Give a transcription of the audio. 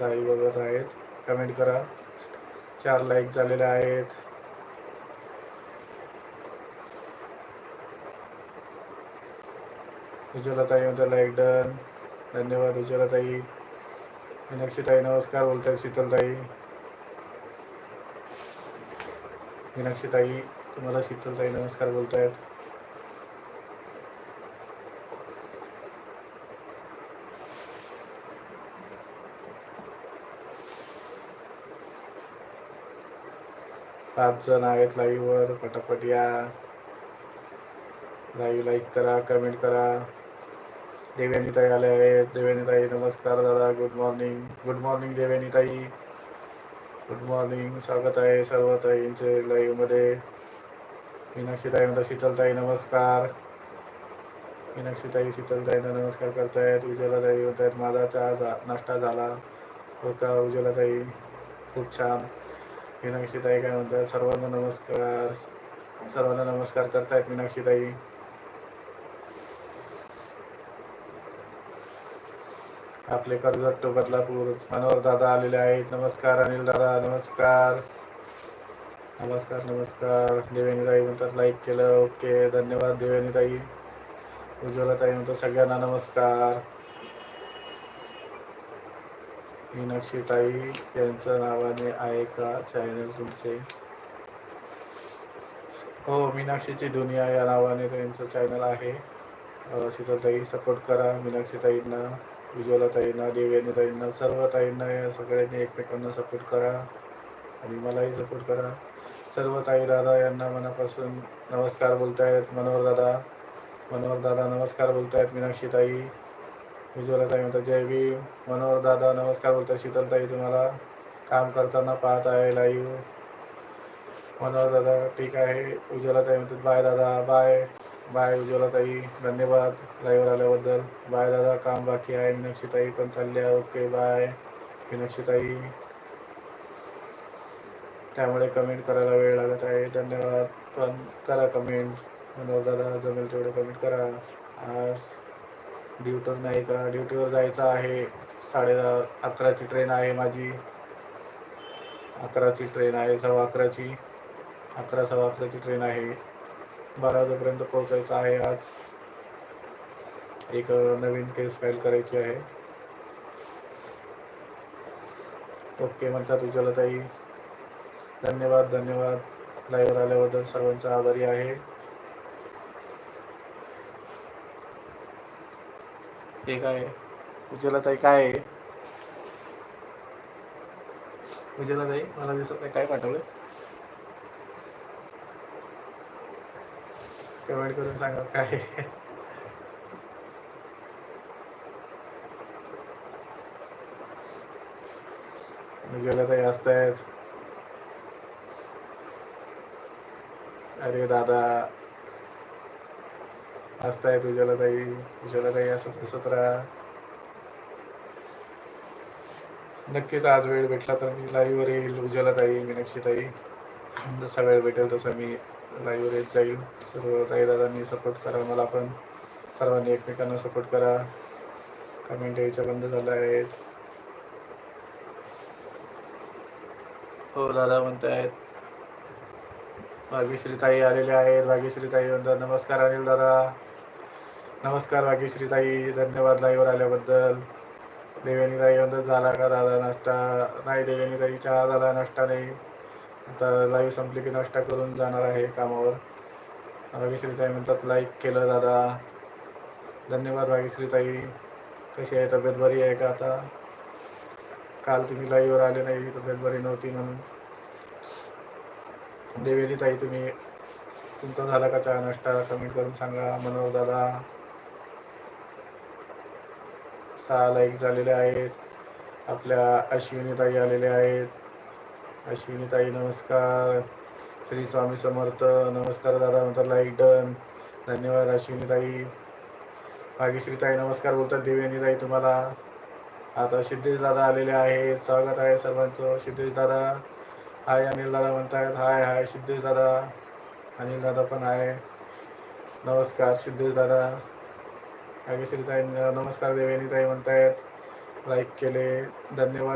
Live बघत आहेत. Comment करा. चार लाईक झालेले आहेत. उज्ज्वलताई म्हणतात लाईक डन धन्यवाद उज्ज्वलताई. मीनाक्षीताई नमस्कार बोलताय शीतलताई. मीनाक्षीताई तुम्हाला शीतलताई नमस्कार बोलतायत. पाच जण आहेत लाईव्हवर पटापट या. लाईव्ह लाईक करा कमेंट करा. देवयानीताई आले आहेत. देवयानीताई नमस्कार दादा. गुड मॉर्निंग गुड मॉर्निंग देवयानीताई. गुड मॉर्निंग स्वागत आहे सर्व ताईंचे लाईव्हमध्ये मीनाक्षीताई म्हणतात शीतलताई नमस्कार. मीनाक्षीताई शीतलताईंना नमस्कार करतायत. उज्ज्वलाताई म्हणतायत माझा चहा झा नाश्ता झाला. हो का उज्ज्वलाताई? खूप छान. मीनाक्षीताई काय म्हणतात? सर्वांना नमस्कार. सर्वांना नमस्कार करतायत मीनाक्षीताई. आपले कर्जत टू बदलापूर मनोहर दादा आलेले आहेत. नमस्कार अनिल दादा नमस्कार. नमस्कार नमस्कार. देवेनीताई म्हणतात लाईक केलं ओके धन्यवाद देवेनीताई उज्ज्वलाताई म्हणतात सगळ्यांना नमस्कार. मीनाक्षीताई यांच्या नावाने आहे का चॅनल तुमचे? हो मीनाक्षीची दुनिया या नावाने त्यांचं चॅनल आहे. शीतलताई सपोर्ट करा मीनाक्षीताईंना उज्ज्वलाताईंना देवयानीताईंना सर्व ताईंना या सगळ्यांनी एकमेकांना सपोर्ट करा आणि मलाही सपोर्ट करा. सर्व ताई दादा यांना मनापासून नमस्कार बोलतायत. मनोहर दादा मनोहर दादा नमस्कार बोलतायत मीनाक्षीताई उज्ज्वलाताई म्हणतात जय भी मनोहर दादा नमस्कार बोलतात शीतलताई तुम्हाला काम करताना पाहत आहे लाईव्ह मनोहर दादा ठीक आहे. उज्ज्वलाताई म्हणतात बाय दादा बाय. बाय उज्ज्वलाताई धन्यवाद लाईव्हवर आल्याबद्दल. बाय दादा काम बाकी आहे. मीनाक्षीताई पण चालल्या ओके बाय. मीनाक्षीताई त्यामुळे कमेंट करायला वेळ लागत आहे. धन्यवाद. पण करा कमेंट मनोहर दादा जमेल तेवढे कमेंट करा. आज ड्युटीवर नाही का? ड्युटीवर जायचं आहे. साडे दहा अकराची ट्रेन आहे माझी. अकराची ट्रेन आहे सव्वा अकराची. अकरा सव्वा अकराची ट्रेन आहे. बारा वाजेपर्यंत पोहोचायचं आहे आज. एक नवीन केस फाईल करायची आहे. ओके म्हणतात उज्ज्वलाताई. धन्यवाद धन्यवाद. लाईव्हवर आल्याबद्दल सर्वांचा आभारी आहे. हे काय आहे? उज्ज्वलाताई काय आहे उज्ज्वलाताई मला दिसत नाही काय पाठवलं कमेंट करून सांगा काय आहे? उज्ज्वलाताई असतायत अरे दादा असतायत तुझ्याला ताई असत हसत राहा. नक्कीच आज वेळ भेटला तर मी लाईव्हवर येईल. उज्याला ताई मीनाक्षी ताई जसा वेळ भेटेल तसा मी लाईव्हवर येत जाईल. सर्व ताई दादांनी सपोर्ट करा. मला पण सर्वांनी एकमेकांना सपोर्ट करा. कमेंट यायच्या बंद झाल्या आहेत. हो दादा म्हणतायत. भाग्यश्रीताई आलेले आहेत. भाग्यश्रीताई म्हणतात नमस्कार अनिल दादा. नमस्कार भाग्यश्रीताई धन्यवाद लाईव्हवर आल्याबद्दल. देवेनीताई म्हणतात झाला का दादा नाश्ता? नाही देवेनीताई चहा झाला नाश्ता नाही. आता लाईव्ह संपली की नाश्ता करून जाणार आहे कामावर. भाग्यश्रीताई म्हणतात लाईक केलं दादा. धन्यवाद भाग्यश्रीताई कशी आहे तब्येत बरी आहे का आता? काल तुम्ही लाईव्हवर आले नाही तब्येत बरी नव्हती म्हणून. देवेनी ताई तुम्ही तुमचा झाला का चहा नाश्ता? कमेंट करून सांगा मनोहर दादा. सहा लाईक झालेले आहेत. आपल्या अश्विनीताई आलेले आहेत. अश्विनीताई नमस्कार. श्री स्वामी समर्थ नमस्कार दादा म्हणतात लाईक डन. धन्यवाद अश्विनीताई. भाग्यश्रीताई नमस्कार बोलतात देवयानीताई तुम्हाला. आता सिद्धेश दादा आलेले आहेत. स्वागत आहे सर्वांचं. सिद्धेश दादा हाय अनिल दादा म्हणतायत. हाय हाय सिद्धेश दादा. अनिल दादा पण आहे. नमस्कार सिद्धेश दादा. भाग्यश्री ताई uh, नमस्कार देवेनी ताई म्हणतायत. लाईक केले. धन्यवाद.